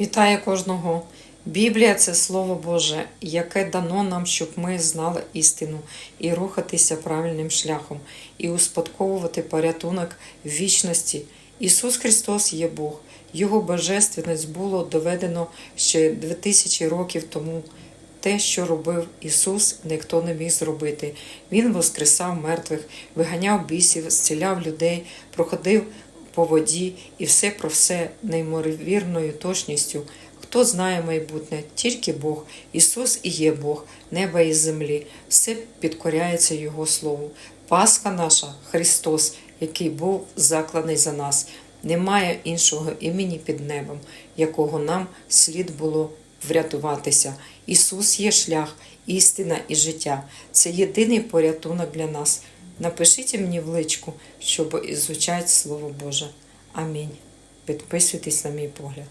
Вітаю кожного. Біблія це Слово Боже, яке дано нам, щоб ми знали істину і рухатися правильним шляхом, і успадковувати порятунок вічності. Ісус Христос є Бог. Його божественність було доведено ще 2000 років тому. Те, що робив Ісус, ніхто не міг зробити. Він воскресав мертвих, виганяв бісів, зціляв людей, проходив по воді і все про все неймовірною точністю. Хто знає майбутнє, тільки Бог. Ісус і є Бог, неба і землі. Все підкоряється Його Слову. Пасха наша Христос, який був закланий за нас. Немає іншого імені під небом, якого нам слід було врятуватися. Ісус є шлях, істина і життя. Це єдиний порятунок для нас. Напишіть мені в личку, щоб ізучати Слово Боже. Амінь. Підписуйтесь на мій погляд.